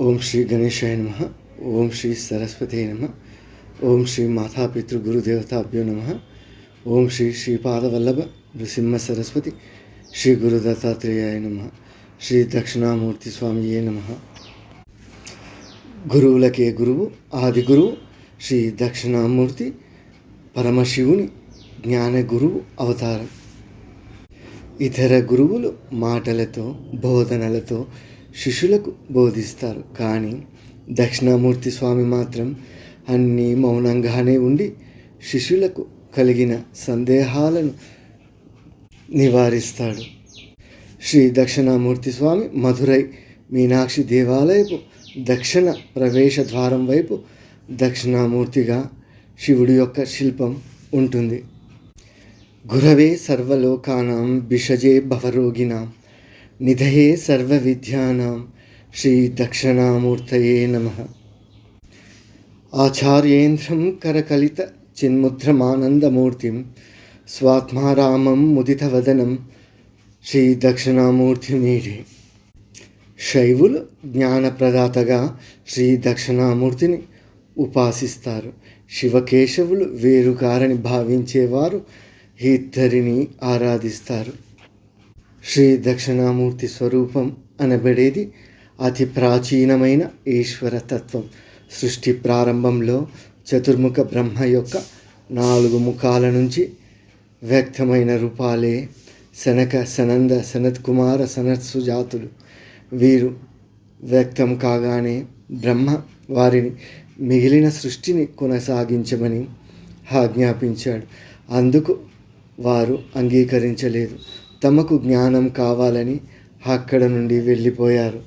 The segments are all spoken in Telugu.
ఓం శ్రీ గణేశాయ నమ ఓం శ్రీ సరస్వతి నమ ఓం శ్రీ మాతాపితృ గురుదేవతాభ్యో నమ ఓం శ్రీ శ్రీపాదవల్లభ నృసింహ సరస్వతి శ్రీ గురు దత్తాత్రేయాయ నమ శ్రీ దక్షిణామూర్తి స్వామియే నమ గురువులకే గురువు ఆది గురువు శ్రీ దక్షిణామూర్తి పరమశివుని జ్ఞాన గురువు అవతారం ఇతర గురువులు మాటలతో బోధనలతో శిష్యులకు బోధిస్తారు. కానీ దక్షిణామూర్తి స్వామి మాత్రం అన్నీ మౌనంగానే ఉండి శిష్యులకు కలిగిన సందేహాలను నివారిస్తాడు. శ్రీ దక్షిణామూర్తి స్వామి మధురై మీనాక్షి దేవాలయపు దక్షిణ ప్రవేశ ద్వారం వైపు దక్షిణామూర్తిగా శివుడి యొక్క శిల్పం ఉంటుంది. గురవే సర్వలోకానాం భిషజే భవరోగినాం నిధయే సర్వ విద్యానాం శ్రీ దక్షిణామూర్తయే నమ ఆచార్యేంద్రం కరకలిత చిన్ముద్రమానందమూర్తిం స్వాత్మారామం ముదితవదనం శ్రీ దక్షిణామూర్తిమీడే శైవులు జ్ఞానప్రదాతగా శ్రీ దక్షిణామూర్తిని ఉపాసిస్తారు శివకేశవులు వేరుకారని భావించేవారు ఇద్దరిని ఆరాధిస్తారు। శ్రీ దక్షిణామూర్తి స్వరూపం అనబడేది అతి ప్రాచీనమైన ఈశ్వర తత్వం సృష్టి ప్రారంభంలో చతుర్ముఖ బ్రహ్మ యొక్క నాలుగు ముఖాల నుంచి వ్యక్తమైన రూపాలే శనక సనంద సనత్ కుమార సనత్ సుజాతులు. వీరు వ్యక్తం కాగానే బ్రహ్మ వారిని మిగిలిన సృష్టిని కొనసాగించమని ఆజ్ఞాపించాడు. అందుకు వారు అంగీకరించలేదు. తమకు జ్ఞానం కావాలని అక్కడ నుండి వెళ్ళిపోయారు.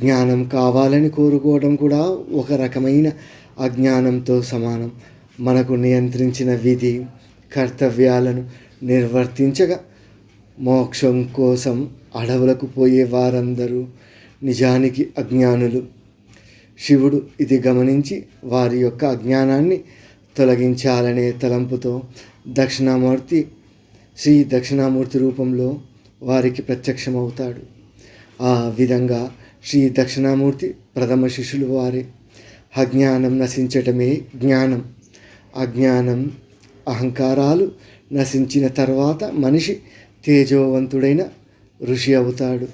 జ్ఞానం కావాలని కోరుకోవడం కూడా ఒక రకమైన అజ్ఞానంతో సమానం. మనకు నియంత్రించిన విధి కర్తవ్యాలను నిర్వర్తించగా మోక్షం కోసం అడవులకు పోయే వారందరూ నిజానికి అజ్ఞానులు. శివుడు ఇది గమనించి వారి యొక్క అజ్ఞానాన్ని తొలగించాలనే తలంపుతో దక్షిణామూర్తి శ్రీ దక్షిణామూర్తి రూపంలో వారికి ప్రత్యక్షమవుతాడు. ఆ విధంగా శ్రీ దక్షిణామూర్తి ప్రథమ శిష్యులు వారే. అజ్ఞానం నశించటమే జ్ఞానం. అజ్ఞానం అహంకారాలు నశించిన తర్వాత మనిషి తేజోవంతుడైన ఋషి అవుతాడు.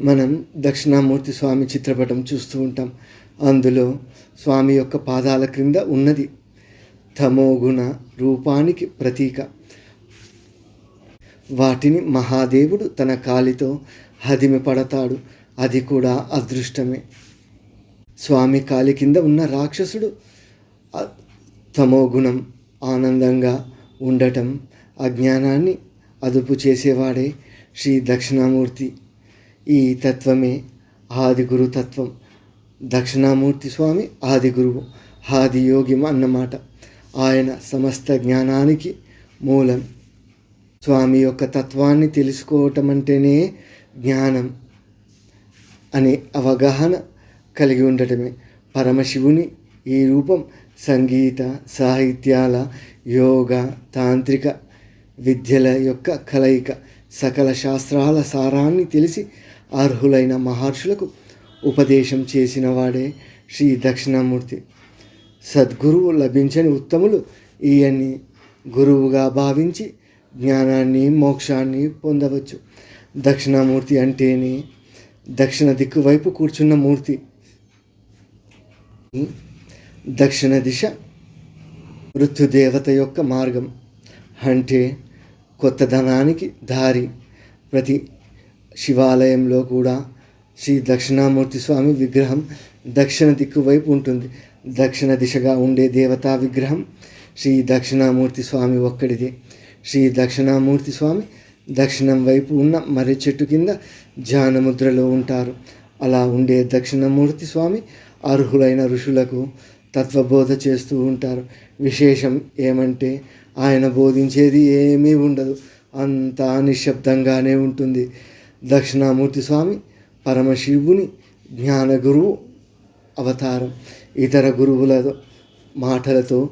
మనం దక్షిణామూర్తి స్వామి చిత్రపటం చూస్తూ ఉంటాం. అందులో స్వామి యొక్క పాదాల క్రింద ఉన్నది తమోగుణ రూపానికి ప్రతీక. వాటిని మహాదేవుడు తన కాలితో హదిమిపడతాడు. అది కూడా అదృష్టమే. స్వామి కాలి కింద ఉన్న రాక్షసుడు తమోగుణం ఆనందంగా ఉండటం అజ్ఞానాన్ని అదుపు చేసేవాడే శ్రీ దక్షిణామూర్తి. ఈ తత్వమే ఆది గురు తత్వం. దక్షిణామూర్తి స్వామి ఆది గురువు ఆది యోగి అన్నమాట. ఆయన సమస్త జ్ఞానానికి మూలం. స్వామి యొక్క తత్వాన్ని తెలుసుకోవటం అంటేనే జ్ఞానం అనే అవగాహన కలిగి ఉండటమే. పరమశివుని ఈ రూపం సంగీత సాహిత్యాల యోగ తాంత్రిక విద్యల యొక్క కలయిక సకల శాస్త్రాల సారాన్ని తెలిసి అర్హులైన మహర్షులకు ఉపదేశం చేసిన వాడే శ్రీ దక్షిణామూర్తి. సద్గురువు లభించని ఉత్తములు ఈయన్ని గురువుగా భావించి జ్ఞానాన్ని మోక్షాన్ని పొందవచ్చు. దక్షిణామూర్తి అంటేనే దక్షిణ దిక్కు వైపు కూర్చున్న మూర్తి. దక్షిణ దిశ మృత్యుదేవత యొక్క మార్గం. అంటే కొత్త ధనానికి దారి. ప్రతి శివాలయంలో కూడా శ్రీ దక్షిణామూర్తి స్వామి విగ్రహం దక్షిణ దిక్కు వైపు ఉంటుంది. దక్షిణ దిశగా ఉండే దేవతా విగ్రహం శ్రీ దక్షిణామూర్తి స్వామి ఒక్కడిదే. శ్రీ దక్షిణామూర్తి స్వామి దక్షిణం వైపు ఉన్న మర్రి చెట్టు కింద జానముద్రలో ఉంటారు. అలా ఉండే దక్షిణమూర్తి స్వామి అర్హులైన ఋషులకు తత్వబోధ చేస్తూ ఉంటారు. విశేషం ఏమంటే ఆయన బోధించేది ఏమీ ఉండదు. అంతా నిశ్శబ్దంగానే ఉంటుంది. దక్షిణామూర్తి స్వామి పరమశివుని జ్ఞానగురువు అవతారం. ఇతర గురువుల మాటలతో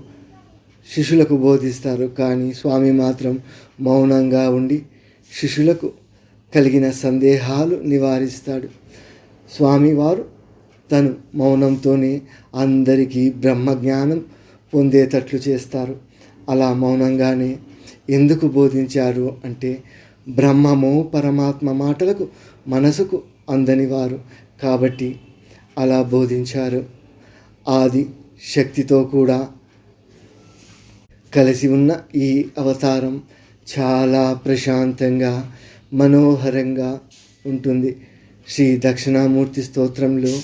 శిష్యులకు బోధిస్తారు కానీ స్వామి మాత్రం మౌనంగా ఉండి శిష్యులకు కలిగిన సందేహాలు నివారిస్తాడు. స్వామివారు తను మౌనంతోనే అందరికీ బ్రహ్మజ్ఞానం పొందేటట్లు చేస్తారు. అలా మౌనంగానే ఎందుకు బోధించారు అంటే బ్రహ్మము పరమాత్మ మాటలకు మనసుకు అందని వారు కాబట్టి అలా బోధించారు. ఆది శక్తితో కూడా కలిసి ఉన్న ఈ అవతారం చాలా ప్రశాంతంగా మనోహరంగా ఉంటుంది. శ్రీ దక్షిణామూర్తి స్తోత్రంలో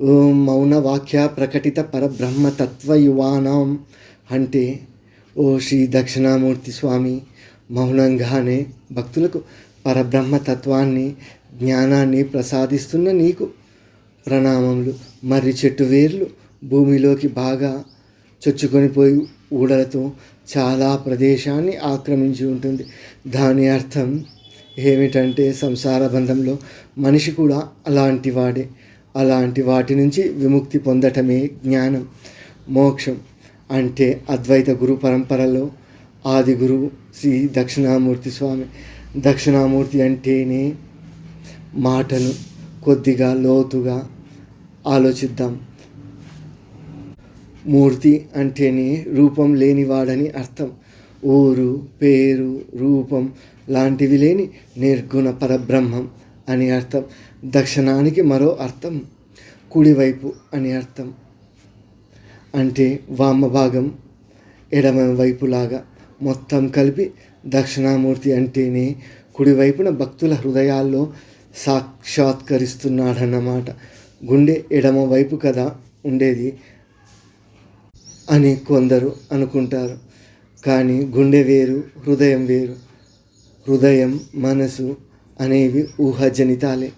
ఓం మౌన వాక్య ప్రకటిత పరబ్రహ్మతత్వ యువానం అంటే ఓ శ్రీ దక్షిణామూర్తి స్వామి మౌనంగానే భక్తులకు పరబ్రహ్మతత్వాన్ని జ్ఞానాన్ని ప్రసాదిస్తున్న నీకు ప్రణామములు. మర్రి చెట్టు వేర్లు భూమిలోకి బాగా చొచ్చుకొనిపోయి ఊడలతో చాలా ప్రదేశాన్ని ఆక్రమించి ఉంటుంది. దాని అర్థం ఏమిటంటే సంసార బంధంలో మనిషి కూడా అలాంటి వాడే. అలాంటి వాటి నుంచి విముక్తి పొందటమే జ్ఞానం. మోక్షం అంటే అద్వైత గురు పరంపరలో ఆది గురువు శ్రీ దక్షిణామూర్తి స్వామి. దక్షిణామూర్తి అంటేనే మాటను కొద్దిగా లోతుగా ఆలోచిద్దాం. మూర్తి అంటేనే రూపం లేనివాడని అర్థం. ఊరు పేరు రూపం లాంటివి లేని నిర్గుణ పరబ్రహ్మం అని అర్థం. దక్షిణానికి మరో అర్థం కుడివైపు అని అర్థం. అంటే వామ భాగం ఎడమ వైపులాగా మొత్తం కలిపి దక్షిణామూర్తి అంటేనే కుడివైపున భక్తుల హృదయాల్లో సాక్షాత్కరిస్తున్నాడన్నమాట. గుండె ఎడమ వైపు కదా ఉండేది. అని కొందరు అనుకుంటారు. కానీ గుండె వేరు హృదయం వేరు. హృదయం మనసు అనేవి ఊహజనితాలే.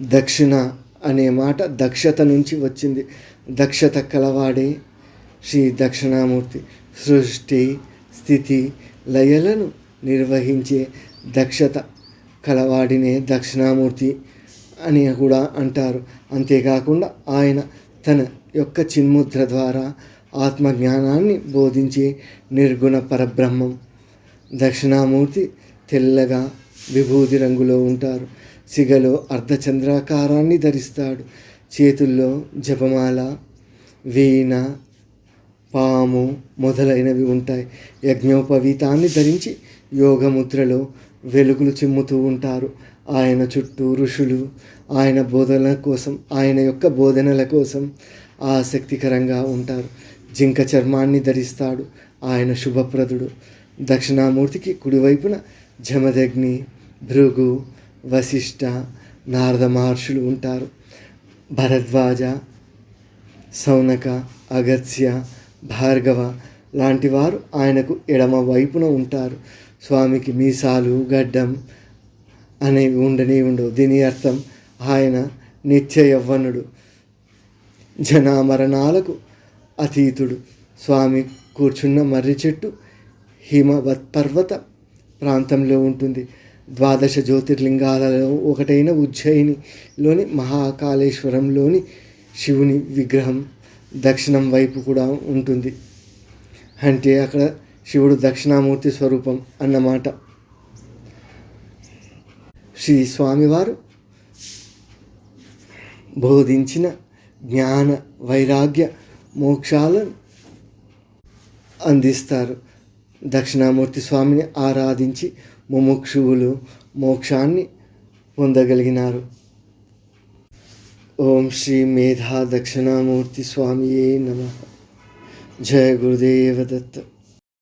దక్షిణ అనే మాట దక్షత నుంచి వచ్చింది. దక్షత కలవాడే శ్రీ దక్షిణామూర్తి. సృష్టి స్థితి లయలను నిర్వహించే దక్షత కలవాడినే దక్షిణామూర్తి అని కూడా అంటారు. అంతేకాకుండా ఆయన తన యొక్క చిన్ముద్ర ద్వారా ఆత్మజ్ఞానాన్ని బోధించే నిర్గుణ పరబ్రహ్మం. దక్షిణామూర్తి తెల్లగా విభూది రంగులో ఉంటారు. సిగలో అర్ధచంద్రాకారాన్ని ధరిస్తాడు. చేతుల్లో జపమాల వీణ పాము మొదలైనవి ఉంటాయి. యజ్ఞోపవీతాన్ని ధరించి యోగముద్రలో వెలుగులు చిమ్ముతూ ఉంటారు. ఆయన చుట్టూ ఋషులు ఆయన బోధనల కోసం ఆయన యొక్క బోధనల కోసం ఆసక్తికరంగా ఉంటారు. జింక చర్మాన్ని ధరిస్తాడు. ఆయన శుభప్రదుడు. దక్షిణామూర్తికి కుడివైపున జమదగ్ని భృగు వశిష్ఠ నారద మహర్షులు ఉంటారు. భరద్వాజ సౌనక అగత్స్య భార్గవ లాంటి వారు ఆయనకు ఎడమ వైపున ఉంటారు. స్వామికి మీసాలు గడ్డం అనేవి ఉండనే ఉండవు. దీని అర్థం ఆయన నిత్య యవ్వనుడు జనామరణాలకు అతీతుడు. స్వామి కూర్చున్న మర్రి చెట్టు హిమవత్ పర్వత ప్రాంతంలో ఉంటుంది. ద్వాదశ జ్యోతిర్లింగాలలో ఒకటైన ఉజ్జయినిలోని మహాకాళేశ్వరంలోని శివుని విగ్రహం దక్షిణం వైపు కూడా ఉంటుంది. అంటే అక్కడ శివుడు దక్షిణామూర్తి స్వరూపం అన్నమాట. శ్రీ స్వామివారు బోధించిన జ్ఞాన వైరాగ్య మోక్షాలను అందిస్తారు. దక్షిణామూర్తి స్వామిని ఆరాధించి ముముక్షువులు మోక్షాన్ని పొందగలిగినారు. ఓం శ్రీ మేధా దక్షిణామూర్తి స్వామియే నమ. జయ గురుదేవ దత్త